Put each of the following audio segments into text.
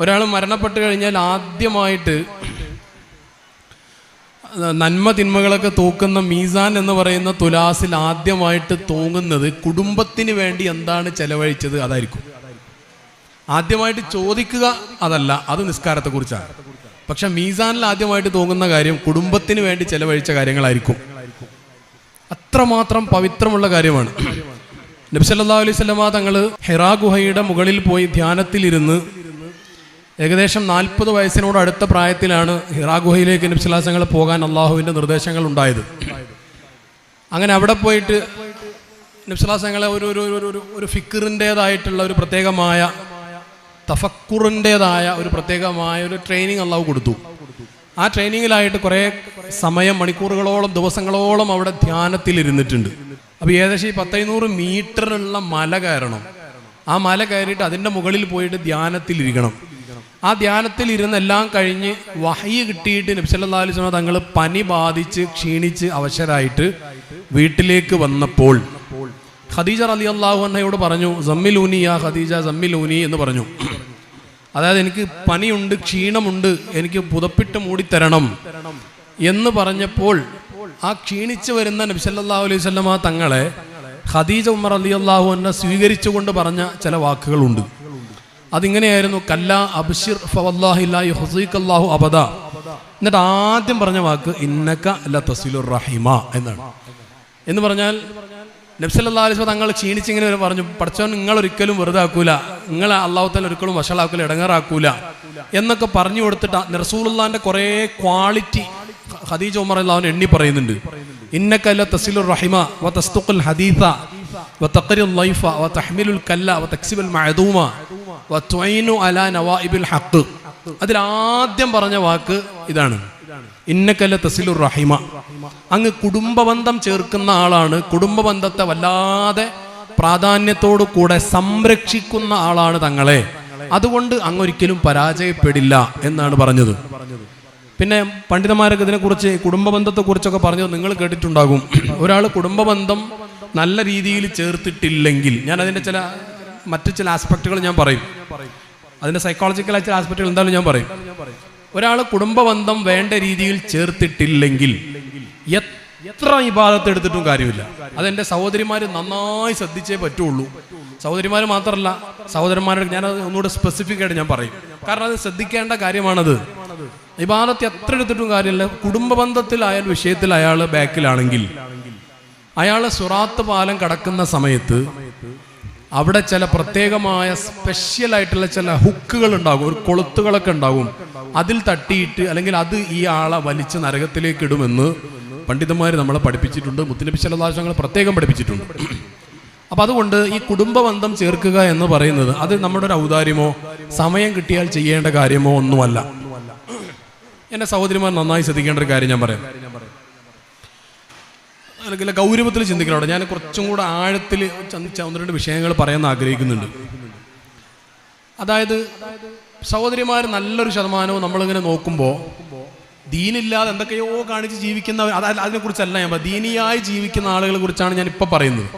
ഒരാൾ മരണപ്പെട്ട് കഴിഞ്ഞാൽ ആദ്യമായിട്ട് നന്മ തിന്മകളൊക്കെ തൂക്കുന്ന മീസാൻ എന്ന് പറയുന്ന തുലാസിൽ ആദ്യമായിട്ട് തൂങ്ങുന്നത് കുടുംബത്തിന് വേണ്ടി എന്താണ് ചെലവഴിച്ചത് അതായിരിക്കും. ആദ്യമായിട്ട് ചോദിക്കുക അതല്ല അത് നിസ്കാരത്തെക്കുറിച്ചാണ്. പക്ഷെ മീസാനിൽ ആദ്യമായിട്ട് തൂങ്ങുന്ന കാര്യം കുടുംബത്തിന് വേണ്ടി ചെലവഴിച്ച കാര്യങ്ങളായിരിക്കും. അത്രമാത്രം പവിത്രമുള്ള കാര്യമാണ്. നബ്സല്ലാ അലൈഹി സ്വലമ തങ്ങൾ ഹെറാ ഗുഹയുടെ മുകളിൽ പോയി ധ്യാനത്തിലിരുന്ന് ഏകദേശം നാൽപ്പത് വയസ്സിനോട് അടുത്ത പ്രായത്തിലാണ് ഹിറാ ഗുഹയിലേക്ക് പോകാൻ അള്ളാഹുവിന്റെ നിർദ്ദേശങ്ങൾ ഉണ്ടായത്. അങ്ങനെ അവിടെ പോയിട്ട് നിശ്ചലാസങ്ങളെ ഒരു ഒരു ഒരു ഒരു ഫിക്കറിന്റേതായിട്ടുള്ള ഒരു പ്രത്യേകമായ തഫക്കുറിന്റേതായ ഒരു പ്രത്യേകമായ ഒരു ട്രെയിനിങ് അള്ളാഹു കൊടുത്തു. ആ ട്രെയിനിങ്ങിലായിട്ട് കുറേ സമയം മണിക്കൂറുകളോളം ദിവസങ്ങളോളം അവിടെ ധ്യാനത്തിൽ ഇരുന്നിട്ടുണ്ട് അപ്പോൾ ഏകദേശം ഈ പത്തൈനൂറ് മീറ്ററുള്ള മല കയറണം. ആ മല കയറിയിട്ട് അതിന്റെ മുകളിൽ പോയിട്ട് ധ്യാനത്തിൽ ഇരിക്കണം ആ ധ്യാനത്തിൽ ഇരുന്നെല്ലാം കഴിഞ്ഞ് വഹയി കിട്ടിയിട്ട് നബ്സല്ലാ തങ്ങൾ പനി ബാധിച്ച് ക്ഷീണിച്ച് അവശരായിട്ട് വീട്ടിലേക്ക് വന്നപ്പോൾ ഖദീജ റലി അള്ളാഹു അന്നയോട് പറഞ്ഞു സമ്മിലൂനി ആ ഖദീജ സമ്മിലൂനി എന്ന് പറഞ്ഞു. അതായത് എനിക്ക് പനിയുണ്ട് ക്ഷീണമുണ്ട് എനിക്ക് പുതപ്പിട്ട് മൂടിത്തരണം എന്ന് പറഞ്ഞപ്പോൾ ആ ക്ഷീണിച്ച് വരുന്ന നബ്സല്ലാഹു അലൈഹി സ്വല്ലാ തങ്ങളെ ഖദീജ ഉമർ അലി അള്ളാഹു എന്നെ സ്വീകരിച്ചുകൊണ്ട് പറഞ്ഞ ചില വാക്കുകളുണ്ട്. അതിങ്ങനെയായിരുന്നു കല്ല അബ്ഷിർ ഫവല്ലാഹില്ലാഹി ഹുസൈഖല്ലാഹു അബദ. എന്നിട്ട് ആദ്യം പറഞ്ഞ വാക്ക് ഇന്നക്ക അല്ല തസീലുർ റഹിമ എന്നാണ്. എന്ന് പറഞ്ഞാൽ നബ്സല്ലാ അലിസ്വ തങ്ങൾ ക്ഷീണിച്ചിങ്ങനെ വരെ പറഞ്ഞു പഠിച്ചവൻ നിങ്ങൾ ഒരിക്കലും വെറുതെ ആക്കൂല നിങ്ങളെ അള്ളാഹുത്തൽ ഒരിക്കലും വഷളാക്കൂല ഇടങ്ങാറാക്കൂല. എന്നൊക്കെ പറഞ്ഞു കൊടുത്തിട്ട് റസൂലുള്ളാന്റെ കുറേ ക്വാളിറ്റി ഖദീജ ഉമർ അള്ളാഹുൻ എണ്ണി പറയുന്നുണ്ട്. ഇന്നക്കല്ല തസീലുർ റഹിമ വ തസ്തുഖുൽ ഹദീഫ വ തഖറിൽ ലൈഫ വ തഹ്മിലുൽ കല്ല വ തക്സിബുൽ മഅദൂമ. വ അല നവാഇബുൽ അതിൽ ആദ്യം പറഞ്ഞ വാക്ക് ഇതാണ്. ഇന്നക്കല്ല തസിലുർ റഹിമ. അങ്ങ് കുടുംബബന്ധം ചേർക്കുന്ന ആളാണ്. കുടുംബബന്ധത്തെ വല്ലാതെ പ്രാധാന്യത്തോടു കൂടെ സംരക്ഷിക്കുന്ന ആളാണ് തങ്ങളെ. അതുകൊണ്ട് അങ്ങ് ഒരിക്കലും പരാജയപ്പെടില്ല എന്നാണ് പറഞ്ഞത്. പിന്നെ പണ്ഡിതന്മാരൊക്കെ ഇതിനെക്കുറിച്ച് കുടുംബബന്ധത്തെക്കുറിച്ചൊക്കെ പറഞ്ഞത് നിങ്ങൾ കേട്ടിട്ടുണ്ടാകും. ഒരാൾ കുടുംബബന്ധം നല്ല രീതിയിൽ ചേർത്തിട്ടില്ലെങ്കിൽ ഞാൻ അതിന്റെ ചില മറ്റു ചില ആസ്പെക്റ്റുകൾ ഞാൻ പറയും. അതിന്റെ സൈക്കോളജിക്കലായ ചില ആസ്പെക്റ്റുകൾ എന്തായാലും ഞാൻ പറയും. ഒരാൾ കുടുംബബന്ധം വേണ്ട രീതിയിൽ ചേർത്തിട്ടില്ലെങ്കിൽ എത്ര ഇബാദത്ത് എടുത്തിട്ടും കാര്യമില്ല. അതെന്റെ സഹോദരിമാർ നന്നായി ശ്രദ്ധിച്ചേ പറ്റുള്ളൂ. സഹോദരിമാർ മാത്രമല്ല സഹോദരന്മാരുടെ ഞാൻ ഒന്നുകൂടെ സ്പെസിഫിക് ആയിട്ട് ഞാൻ പറയും. കാരണം അത് ശ്രദ്ധിക്കേണ്ട കാര്യമാണത്. ഇബാദത്ത് എത്ര എടുത്തിട്ടും കാര്യമില്ല. കുടുംബ കുടുംബബന്ധത്തിലായാൽ വിഷയത്തിൽ അയാൾ ബാക്കിലാണെങ്കിൽ അയാൾ സുറാത്ത് പാലം കടക്കുന്ന സമയത്ത് അവിടെ ചില പ്രത്യേകമായ സ്പെഷ്യൽ ആയിട്ടുള്ള ചില ഹുക്കുകൾ ഉണ്ടാകും. ഒരു കൊളുത്തുകളൊക്കെ ഉണ്ടാകും. അതിൽ തട്ടിയിട്ട് അല്ലെങ്കിൽ അത് ഈ ആളെ വലിച്ച് നരകത്തിലേക്ക് ഇടുമെന്ന് പണ്ഡിതന്മാർ നമ്മളെ പഠിപ്പിച്ചിട്ടുണ്ട്. മുത്തിനപ്പി ചില ദാശങ്ങൾ പ്രത്യേകം പഠിപ്പിച്ചിട്ടുണ്ട്. അപ്പം അതുകൊണ്ട് ഈ കുടുംബബന്ധം ചേർക്കുക എന്ന് പറയുന്നത് അത് നമ്മുടെ ഒരു ഔദാര്യമോ സമയം കിട്ടിയാൽ ചെയ്യേണ്ട കാര്യമോ ഒന്നുമല്ല. എന്നെ സഹോദരിമാർ നന്നായി ശ്രദ്ധിക്കേണ്ട ഒരു കാര്യം ഞാൻ പറയാം. അല്ലെങ്കിൽ ഗൗരവത്തിൽ ചിന്തിക്കണം? ഞാൻ കുറച്ചും കൂടെ ആഴത്തിൽ ഒന്ന് രണ്ട് വിഷയങ്ങൾ പറയാൻ ആഗ്രഹിക്കുന്നുണ്ട്. അതായത് സഹോദരിമാർ നല്ലൊരു ശതമാനവും നമ്മളിങ്ങനെ നോക്കുമ്പോൾ ദീനില്ലാതെ എന്തൊക്കെയോ കാണിച്ച് ജീവിക്കുന്ന അതിനെക്കുറിച്ചല്ല ഞാൻ. ദീനിയായി ജീവിക്കുന്ന ആളുകളെ കുറിച്ചാണ് ഞാൻ ഇപ്പം പറയുന്നത്.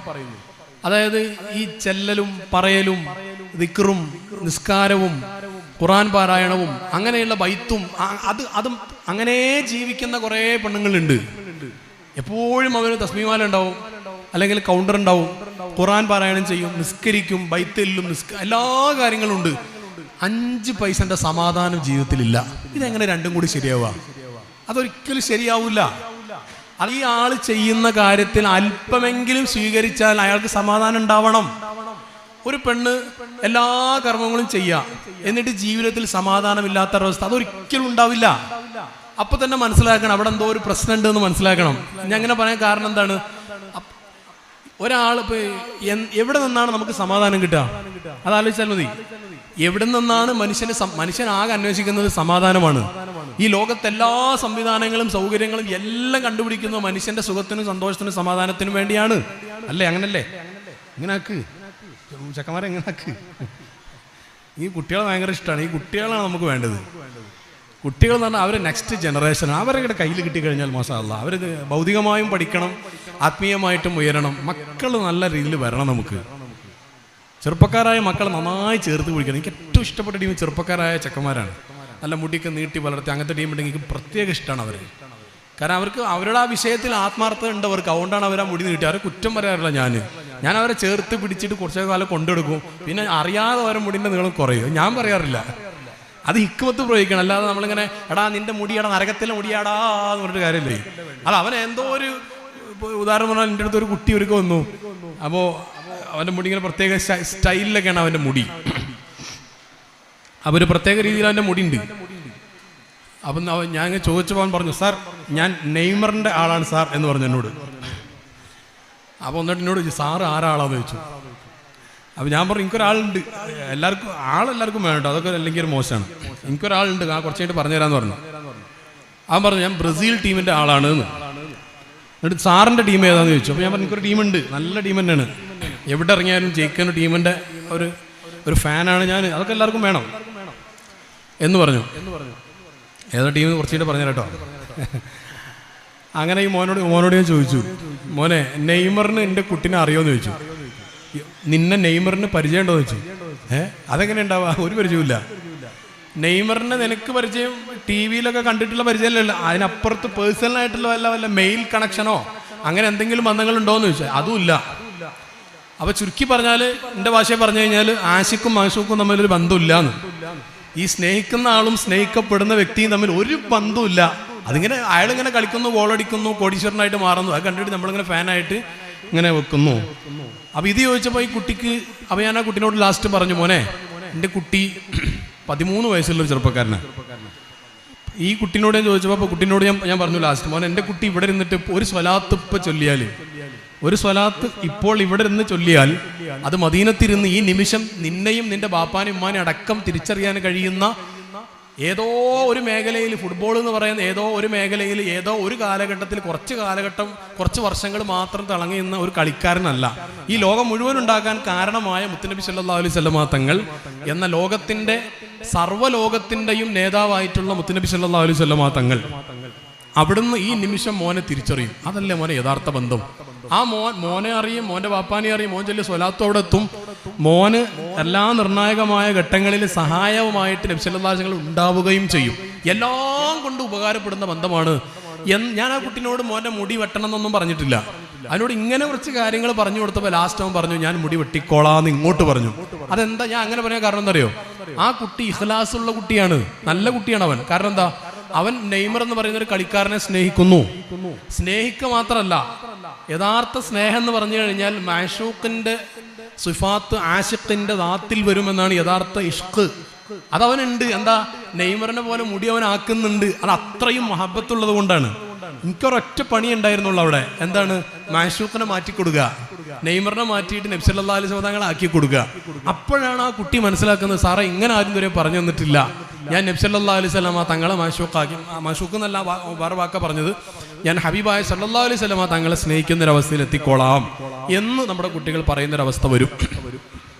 അതായത് ഈ ചെല്ലലും പറയലും ദിക്റും നിസ്കാരവും ഖുറാൻ പാരായണവും അങ്ങനെയുള്ള ബൈത്തും അത് അതും അങ്ങനെ ജീവിക്കുന്ന കുറേ പെണ്ണുങ്ങളുണ്ട്. എപ്പോഴും അവന് തസ്മീമാല ഉണ്ടാവും അല്ലെങ്കിൽ കൗണ്ടർ ഉണ്ടാവും. ഖുറാൻ പാരായണം ചെയ്യും നിസ്കരിക്കും ബൈത്തെല്ലും നിസ്ക എല്ലാ കാര്യങ്ങളും ഉണ്ട് അഞ്ച് പൈസന്റെ സമാധാനം ജീവിതത്തിലില്ല. ഇതെങ്ങനെ രണ്ടും കൂടി ശരിയാവുക? അതൊരിക്കലും ശരിയാവില്ല ഈ ആൾ ചെയ്യുന്ന കാര്യത്തിൽ അല്പമെങ്കിലും സ്വീകരിച്ചാൽ അയാൾക്ക് സമാധാനം ഉണ്ടാവണം. ഒരു പെണ്ണ് എല്ലാ കർമ്മങ്ങളും ചെയ്യാം. എന്നിട്ട് ജീവിതത്തിൽ സമാധാനമില്ലാത്ത ഒരവസ്ഥ അതൊരിക്കലും ഉണ്ടാവില്ല. അപ്പൊ തന്നെ മനസ്സിലാക്കണം അവിടെ എന്തോ ഒരു പ്രശ്നമുണ്ട് എന്ന് മനസ്സിലാക്കണം. ഞാൻ അങ്ങനെ പറയാൻ കാരണം എന്താണ്? ഒരാൾ ഇപ്പൊ എവിടെ നിന്നാണ് നമുക്ക് സമാധാനം കിട്ടുക? അത് ആലോചിച്ചാൽ മതി. എവിടെ നിന്നാണ് മനുഷ്യന് മനുഷ്യനാകെ അന്വേഷിക്കുന്നത് സമാധാനമാണ്. ഈ ലോകത്തെ എല്ലാ സംവിധാനങ്ങളും സൗകര്യങ്ങളും എല്ലാം കണ്ടുപിടിക്കുന്നത് മനുഷ്യന്റെ സുഖത്തിനും സന്തോഷത്തിനും സമാധാനത്തിനും വേണ്ടിയാണ്. അല്ലേ? അങ്ങനല്ലേ? ഇങ്ങനാക്ക്. ചക്കന്മാരെ ഇങ്ങനാക്ക്. ഈ കുട്ടികളെ ഭയങ്കര ഇഷ്ടമാണ്. ഈ കുട്ടികളാണ് നമുക്ക് വേണ്ടത്. കുട്ടികൾ എന്ന് പറഞ്ഞാൽ അവർ നെക്സ്റ്റ് ജനറേഷൻ അവരുടെ കയ്യിൽ കിട്ടിക്കഴിഞ്ഞാൽ മോശമല്ല അവർ ഭൗതികമായും പഠിക്കണം ആത്മീയമായിട്ടും ഉയരണം മക്കൾ നല്ല രീതിയിൽ വരണം നമുക്ക്. ചെറുപ്പക്കാരായ മക്കൾ നന്നായി ചേർത്ത് പിടിക്കണം. എനിക്ക് ഏറ്റവും ഇഷ്ടപ്പെട്ട ടീം ചെറുപ്പക്കാരായ ചെക്കന്മാരാണ്. നല്ല മുടിയൊക്കെ നീട്ടി വളർത്തി അങ്ങനത്തെ ടീം ഉണ്ടെങ്കിൽ എനിക്ക് പ്രത്യേക ഇഷ്ടമാണ് അവർ കാരണം അവർക്ക് അവരുടെ ആ വിഷയത്തിൽ ആത്മാർത്ഥത ഉണ്ട് അവർക്ക് അതുകൊണ്ടാണ് അവർ ആ മുടി നീട്ടി. അവരെ കുറ്റം പറയാറില്ല ഞാൻ ഞാൻ അവരെ ചേർത്ത് പിടിച്ചിട്ട് കുറച്ചേ കാലം കൊണ്ടെടുക്കും. പിന്നെ അറിയാതെ അവരെ മുടിന്റെ നീളം കുറയും. ഞാൻ പറയാറില്ല. അത് ഹിക്കുമത്ത് പ്രയോഗിക്കണം. അല്ലാതെ നമ്മളിങ്ങനെ എടാ നിന്റെ മുടിയാടാ നരകത്തിലെ മുടിയാടാ എന്ന് പറഞ്ഞിട്ട് കാര്യമില്ലേ. അല്ല അവൻ എന്തോ ഒരു ഉദാഹരണം പറഞ്ഞാൽ എന്റെ അടുത്ത് ഒരു കുട്ടി ഒരുക്കം വന്നു. അപ്പോൾ അവന്റെ മുടി ഇങ്ങനെ പ്രത്യേക സ്റ്റൈ- സ്റ്റൈലിലൊക്കെയാണ് അവന്റെ മുടി. അപ്പോൾ ഒരു പ്രത്യേക രീതിയിൽ അവന്റെ മുടി ഉണ്ട് അപ്പം ഞാൻ ഇങ്ങനെ ചോദിച്ചപ്പോൾ അവൻ പറഞ്ഞു സാർ ഞാൻ നെയ്മറിന്റെ ആളാണ് സാർ എന്ന് പറഞ്ഞു എന്നോട്. അപ്പോൾ എന്നിട്ട് എന്നോട് ചോദിച്ചു സാറ് ആരാളാന്ന്? ചോദിച്ചു. അപ്പോൾ ഞാൻ പറഞ്ഞു എനിക്കൊരാളുണ്ട്. എല്ലാവർക്കും ആളെല്ലാവർക്കും വേണം അതൊക്കെ അല്ലെങ്കിൽ ഒരു മോശമാണ്. എനിക്കൊരാളുണ്ട് ആ കുറച്ചായിട്ട് പറഞ്ഞു തരാമെന്ന് പറഞ്ഞു. അവൻ പറഞ്ഞു ഞാൻ ബ്രസീൽ ടീമിന്റെ ആളാണ് എന്ന്. എന്നിട്ട് സാറിന്റെ ടീം ഏതാന്ന് ചോദിച്ചു. അപ്പോൾ ഞാൻ പറഞ്ഞു എനിക്കൊരു ടീമുണ്ട് നല്ല ടീം തന്നെയാണ്. എവിടെ ഇറങ്ങിയാലും ജയിക്കുന്ന ടീമിന്റെ ഒരു ഒരു ഫാനാണ് ഞാൻ. അതൊക്കെ എല്ലാവർക്കും വേണം. എന്ന് പറഞ്ഞു. ഏതാ ടീം കുറച്ചുകൂടെ പറഞ്ഞു കേട്ടോ. അങ്ങനെ ഈ മോനോട് മോനോട് ഞാൻ ചോദിച്ചു. മോനെ നെയ്മറിന് എന്റെ കുട്ടീനെ അറിയോന്ന് ചോദിച്ചു. നിന്നെ നെയ്മറിന് പരിചയമുണ്ടോ എന്ന് ചോദിച്ചു. ഏ? അതെങ്ങനെ ഉണ്ടാവുക ഒരു പരിചയമില്ല നെയ്മറിനെ നിനക്ക് പരിചയം ടി വിയിലൊക്കെ കണ്ടിട്ടുള്ള പരിചയമല്ല അതിനപ്പുറത്ത് പേഴ്സണൽ ആയിട്ടുള്ള വല്ല വല്ല മെയിൽ കണക്ഷനോ അങ്ങനെ എന്തെങ്കിലും ബന്ധങ്ങൾ ഉണ്ടോ എന്ന് ചോദിച്ചാൽ അതുമില്ല. അപ്പൊ ചുരുക്കി പറഞ്ഞാൽ എന്റെ ഭാഷയിൽ പറഞ്ഞു കഴിഞ്ഞാൽ ആശിക്കും മാഷുക്കും തമ്മിലൊരു ബന്ധമില്ല എന്ന് ഈ സ്നേഹിക്കുന്ന ആളും സ്നേഹിക്കപ്പെടുന്ന വ്യക്തിയും തമ്മിൽ ഒരു ബന്ധമില്ല അതിങ്ങനെ അയാളിങ്ങനെ കളിക്കുന്നു ഗോളടിക്കുന്നു കോടീശ്വരനായിട്ട് മാറുന്നു. അത് കണ്ടിട്ട് നമ്മളിങ്ങനെ ഫാനായിട്ട് ഇങ്ങനെ വെക്കുന്നു. അപ്പൊ ഇത് ചോദിച്ചപ്പോൾ ഈ കുട്ടിക്ക് അപ്പൊ ഞാൻ ആ കുട്ടിനോട് ലാസ്റ്റ് പറഞ്ഞു മോനെ എന്റെ കുട്ടി പതിമൂന്ന് വയസ്സുള്ള ചെറുപ്പക്കാരനാണ് ഈ കുട്ടിനോട് ഞാൻ ചോദിച്ചപ്പോൾ അപ്പോൾ കുട്ടിനോട് ഞാൻ ഞാൻ പറഞ്ഞു ലാസ്റ്റ് മോനെ എന്റെ കുട്ടി ഇവിടെ ഇരുന്നിട്ട് ഒരു സ്വലാത്ത് ഇപ്പൊ ചൊല്ലിയാൽ ഒരു സ്വലാത്ത് ഇപ്പോൾ ഇവിടെ നിന്ന് ചൊല്ലിയാൽ അത് മദീനത്തിരുന്ന് ഈ നിമിഷം നിന്നെയും നിന്റെ ബാപ്പാനും ഉമ്മാനും അടക്കം തിരിച്ചറിയാൻ കഴിയുന്ന ഏതോ ഒരു മേഖലയിൽ ഫുട്ബോൾ എന്ന് പറയുന്ന ഏതോ ഒരു മേഖലയിൽ ഏതോ ഒരു കാലഘട്ടത്തിൽ കുറച്ച് കാലഘട്ടം കുറച്ച് വർഷങ്ങൾ മാത്രം തിളങ്ങിയുന്ന ഒരു കളിക്കാരനല്ല. ഈ ലോകം മുഴുവൻ ഉണ്ടാക്കാൻ കാരണമായ മുത്തനബി സല്ലാ അലൈഹി വസല്ലമ തങ്ങൾ എന്ന ലോകത്തിന്റെ സർവലോകത്തിന്റെയും നേതാവായിട്ടുള്ള മുത്തനബി സല്ലാ അലൈഹി വസല്ലമ തങ്ങൾ. അവിടുന്ന് ഈ നിമിഷം മോനെ തിരിച്ചറിയും. അതല്ലേ മോനെ യഥാർത്ഥ ബന്ധം? ആ മോൻ മോനെ അറിയും മോന്റെ വാപ്പാനെ അറിയും മോൻ ചൊല്ലി സ്വലാത്തോടെ എത്തും മോന് എല്ലാ നിർണായകമായ ഘട്ടങ്ങളിൽ സഹായവുമായിട്ട് നബ്സല്ലാശങ്ങൾ ഉണ്ടാവുകയും ചെയ്യും. എല്ലാം കൊണ്ട് ഉപകാരപ്പെടുന്ന ബന്ധമാണ്. ഞാൻ ആ കുട്ടിനോട് മോന്റെ മുടി വെട്ടണം എന്നൊന്നും പറഞ്ഞിട്ടില്ല. അതിനോട് ഇങ്ങനെ കുറച്ച് കാര്യങ്ങൾ പറഞ്ഞു കൊടുത്തപ്പോൾ ലാസ്റ്റ് അവൻ പറഞ്ഞു ഞാൻ മുടി വെട്ടിക്കോളാന്ന് ഇങ്ങോട്ട് പറഞ്ഞു. അതെന്താ? ഞാൻ അങ്ങനെ പറയാൻ കാരണം എന്തറിയോ? ആ കുട്ടി ഇഹ്ലാസ് ഉള്ള കുട്ടിയാണ്. നല്ല കുട്ടിയാണ് അവൻ. കാരണം എന്താ? അവൻ നെയ്മർ എന്ന് പറയുന്ന ഒരു കളിക്കാരനെ സ്നേഹിക്കുന്നു. സ്നേഹിക്കുക മാത്രമല്ല യഥാർത്ഥ സ്നേഹം എന്ന് പറഞ്ഞു കഴിഞ്ഞാൽ മാഷൂക്കിന്റെ സുഫാത്ത് ആഷിഖിന്റെ ദാത്തിൽ വരുമെന്നാണ് യഥാർത്ഥ ഇഷ്ക്. അതവനുണ്ട്. എന്താ? നെയ്മറിനെ പോലെ മുടി അവൻ ആക്കുന്നുണ്ട്. അത് അത്രയും മഹബത്തുള്ളത് കൊണ്ടാണ്. എനിക്കൊരൊറ്റ പണി ഉണ്ടായിരുന്നുള്ളൂ അവിടെ. എന്താണ്? മാഷൂക്കിനെ മാറ്റി കൊടുക്കുക നെയ്മറിനെ മാറ്റിയിട്ട് നബ്സല്ലാ അലൈഹി തങ്ങളെ ആക്കി കൊടുക്കുക. അപ്പോഴാണ് ആ കുട്ടി മനസ്സിലാക്കുന്നത് സാറേ ഇങ്ങനെ ആരും ഇതുവരെ പറഞ്ഞു തന്നിട്ടില്ല. ഞാൻ നബ്സല്ലാ അലൈഹി സ്വലാമ തങ്ങളെ മാഷൂക്കാക്കി മാഷൂക്ക് എന്നല്ല വേറെ വാക്ക പറഞ്ഞത്. ഞാൻ ഹബീബായ സല്ലാ അലൈഹി സ്വലാമ തങ്ങളെ സ്നേഹിക്കുന്ന ഒരു അവസ്ഥയിൽ എത്തിക്കോളാം എന്ന് നമ്മുടെ കുട്ടികൾ പറയുന്നൊരവസ്ഥ വരും.